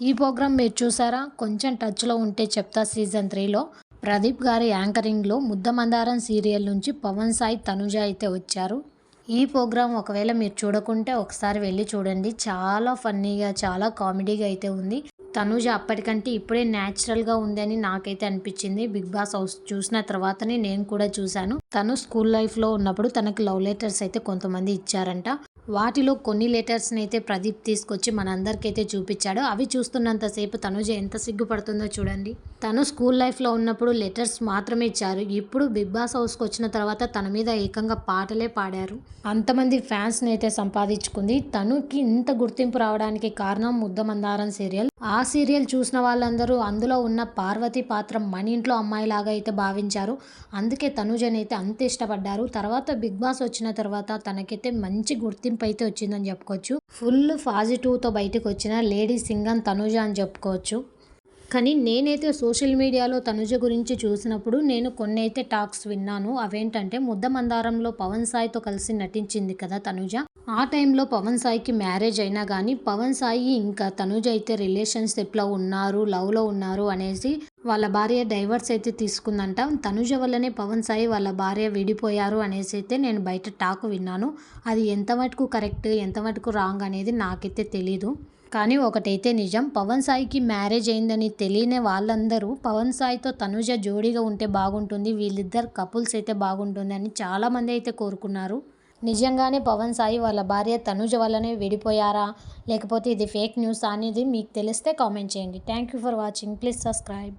ఈ ప్రోగ్రామ్ మీరు చూసారా? కొంచెం టచ్లో ఉంటే చెప్తా సీజన్ త్రీలో. ప్రదీప్ గారి యాంకరింగ్లో ముద్దమందారం సీరియల్ నుంచి పవన్ సాయి తనుజ అయితే వచ్చారు. ఈ ప్రోగ్రాం ఒకవేళ మీరు చూడకుంటే ఒకసారి వెళ్ళి చూడండి. చాలా ఫన్నీగా చాలా కామెడీగా అయితే ఉంది. తనుజ అప్పటికంటే ఇప్పుడే న్యాచురల్గా ఉందని నాకైతే అనిపించింది. బిగ్ బాస్ హౌస్ చూసిన తర్వాతనే నేను కూడా చూశాను. తను స్కూల్ లైఫ్లో ఉన్నప్పుడు తనకు లవ్ లెటర్స్ అయితే కొంతమంది ఇచ్చారంట. వాటిలో కొన్ని లెటర్స్ని అయితే ప్రదీప్ తీసుకొచ్చి మనందరికైతే చూపించాడు. అవి చూస్తున్నంతసేపు తనుజ ఎంత సిగ్గుపడుతుందో చూడండి. తను స్కూల్ లైఫ్లో ఉన్నప్పుడు లెటర్స్ మాత్రమే ఇచ్చారు. ఇప్పుడు బిగ్ బాస్ హౌస్కి వచ్చిన తర్వాత తన మీద ఏకంగా పాటలే పాడారు. అంతమంది ఫ్యాన్స్ని అయితే సంపాదించుకుంది. తనుకి ఇంత గుర్తింపు రావడానికి కారణం ముద్దమందారం సీరియల్ ఆ సీరియల్ చూసిన వాళ్ళందరూ అందులో ఉన్న పార్వతి పాత్ర మన ఇంట్లో అమ్మాయిలాగా అయితే భావించారు. అందుకే తనుజని అయితే అంత ఇష్టపడ్డారు. తర్వాత బిగ్ బాస్ వచ్చిన తర్వాత తనకైతే మంచి గుర్తింపు అయితే వచ్చిందని చెప్పుకోవచ్చు. ఫుల్ పాజిటివ్తో బయటకు వచ్చిన లేడీ సింగన్ తనుజ అని చెప్పుకోవచ్చు. కానీ నేనైతే సోషల్ మీడియాలో తనుజ గురించి చూసినప్పుడు నేను కొన్ని అయితే టాక్స్ విన్నాను. అవేంటంటే ముద్ద మందారంలో పవన్ సాయితో కలిసి నటించింది కదా తనుజ. ఆ టైంలో పవన్ సాయికి మ్యారేజ్ అయినా కానీ పవన్ సాయి ఇంకా తనుజ అయితే రిలేషన్షిప్లో ఉన్నారు లవ్లో ఉన్నారు అనేసి వాళ్ళ భార్య డైవర్స్ అయితే తీసుకుందంట. తనుజ వల్లనే పవన్ సాయి వాళ్ళ భార్య విడిపోయారు అనేసి అయితే నేను బయట టాక్ విన్నాను. అది ఎంత మటుకు కరెక్ట్ ఎంత మటుకు రాంగ్ అనేది నాకైతే తెలీదు. కానీ ఒకటైతే నిజం పవన్ సాయికి మ్యారేజ్ అయిందని తెలియని వాళ్ళందరూ పవన్ సాయితో తనుజ జోడీగా ఉంటే బాగుంటుంది వీళ్ళిద్దరు కపుల్స్ అయితే బాగుంటుంది అని చాలామంది అయితే కోరుకున్నారు. నిజంగానే పవన్ సాయి వాళ్ళ భార్య తనుజ వల్లనే విడిపోయారా? లేకపోతే ఇది ఫేక్ న్యూస్ అనేది మీకు తెలిస్తే కామెంట్ చేయండి. Thank you for watching. Please subscribe.